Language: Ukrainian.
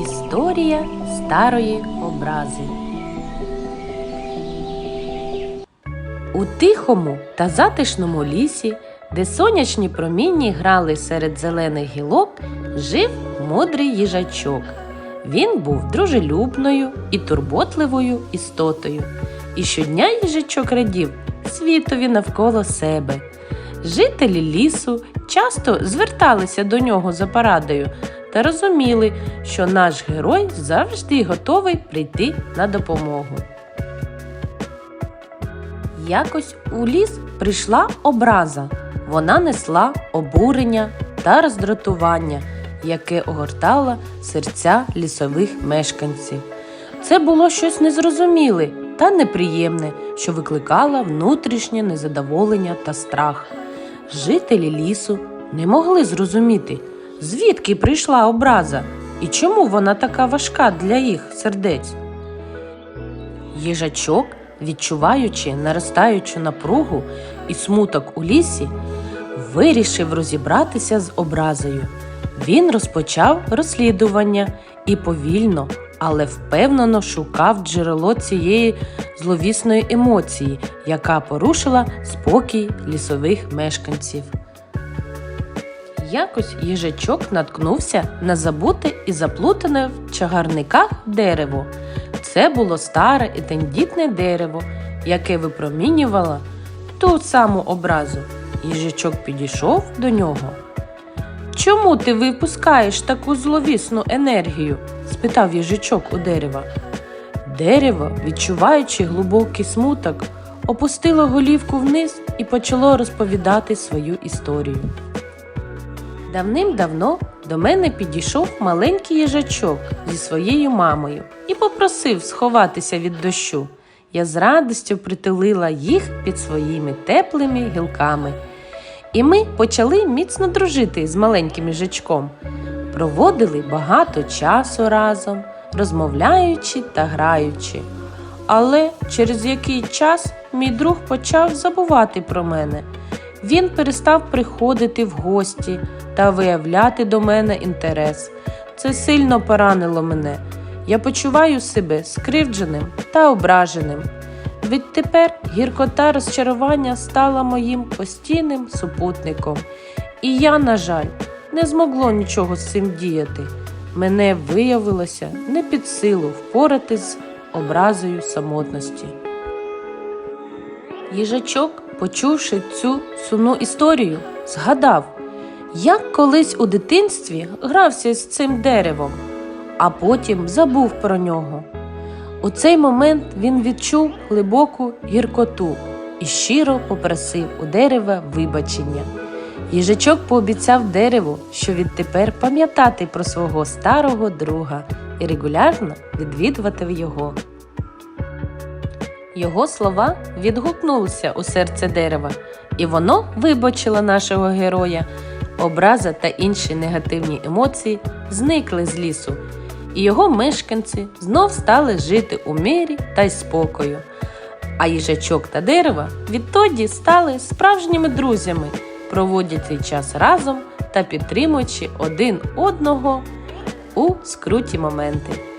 Історія старої образи. У тихому та затишному лісі, де сонячні промінні грали серед зелених гілок, жив мудрий їжачок. Він був дружелюбною і турботливою істотою. І щодня їжачок радів світові навколо себе. Жителі лісу часто зверталися до нього за порадою та розуміли, що наш герой завжди готовий прийти на допомогу. Якось у ліс прийшла образа. Вона несла обурення та роздратування, яке огортало серця лісових мешканців. Це було щось незрозуміле та неприємне, що викликало внутрішнє незадоволення та страх. Жителі лісу не могли зрозуміти, звідки прийшла образа і чому вона така важка для їх сердець. Їжачок, відчуваючи наростаючу напругу і смуток у лісі, вирішив розібратися з образою. Він розпочав розслідування і повільно, але впевнено шукав джерело цієї зловісної емоції, яка порушила спокій лісових мешканців. Якось їжачок наткнувся на забуте і заплутане в чагарниках дерево. Це було старе і тендітне дерево, яке випромінювало ту саму образу. Їжачок підійшов до нього. Чому ти випускаєш таку зловісну енергію? спитав їжачок у дерева. Дерево, відчуваючи глибокий смуток, опустило голівку вниз і почало розповідати свою історію. Давним-давно до мене підійшов маленький їжачок зі своєю мамою і попросив сховатися від дощу. Я з радістю притулила їх під своїми теплими гілками. І ми почали міцно дружити з маленьким їжачком. Проводили багато часу разом, розмовляючи та граючи. Але через який час мій друг почав забувати про мене. Він перестав приходити в гості та виявляти до мене інтерес. Це сильно поранило мене. Я почуваю себе скривдженим та ображеним. Відтепер гіркота розчарування стала моїм постійним супутником. І я, на жаль, не змогло нічого з цим діяти. Мене виявилося не під силу впоратись з образою самотності. Їжачок, почувши цю сумну історію, згадав, як колись у дитинстві грався з цим деревом, а потім забув про нього. У цей момент він відчув глибоку гіркоту і щиро попросив у дерева вибачення. Їжачок пообіцяв дереву, що відтепер пам'ятати про свого старого друга і регулярно відвідувати його. Його слова відгукнулися у серце дерева, і воно вибачило нашого героя. Образа та інші негативні емоції зникли з лісу, і його мешканці знов стали жити у мирі та й спокою. А їжачок та дерева відтоді стали справжніми друзями, проводять цей час разом та підтримуючи один одного у скруті моменти.